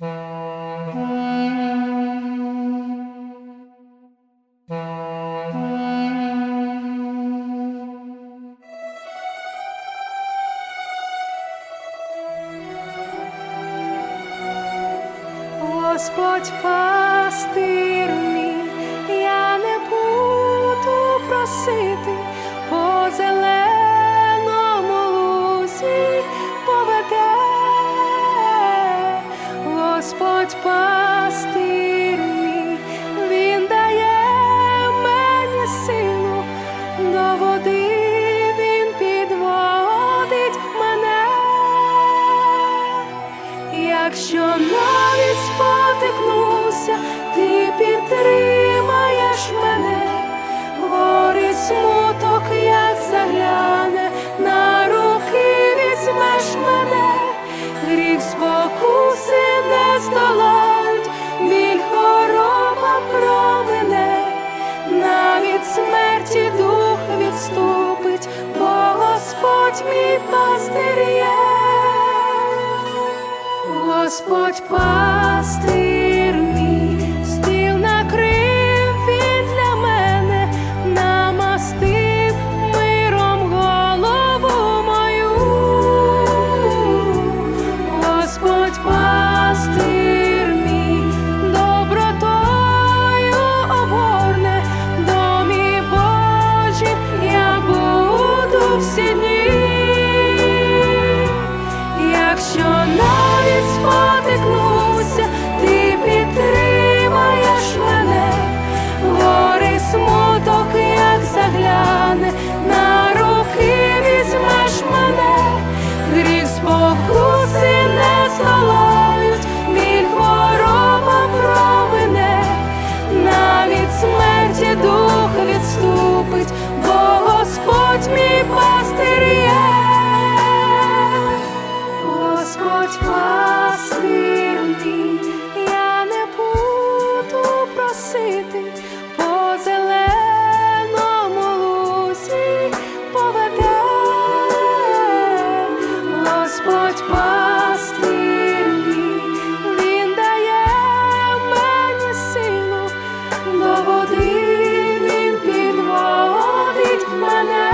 Господь пастир мій, я не буду просити. Господь Він дає мені силу, до води він підводить мене, якщо навіть спотикнуся, ти. навіть смерті дух відступить, бо Господь мій пастир є, Господь пастир. seni. Господь пастир дає мені силу, до води він підводить мене,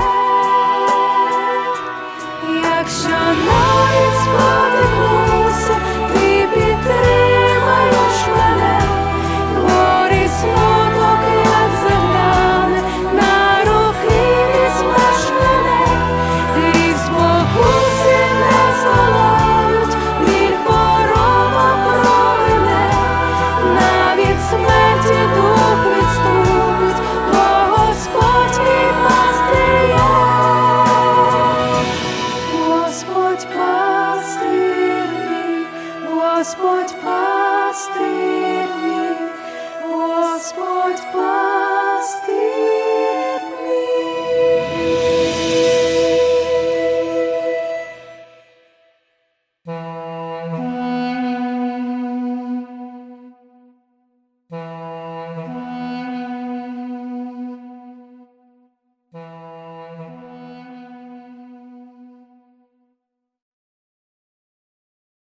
якщо не.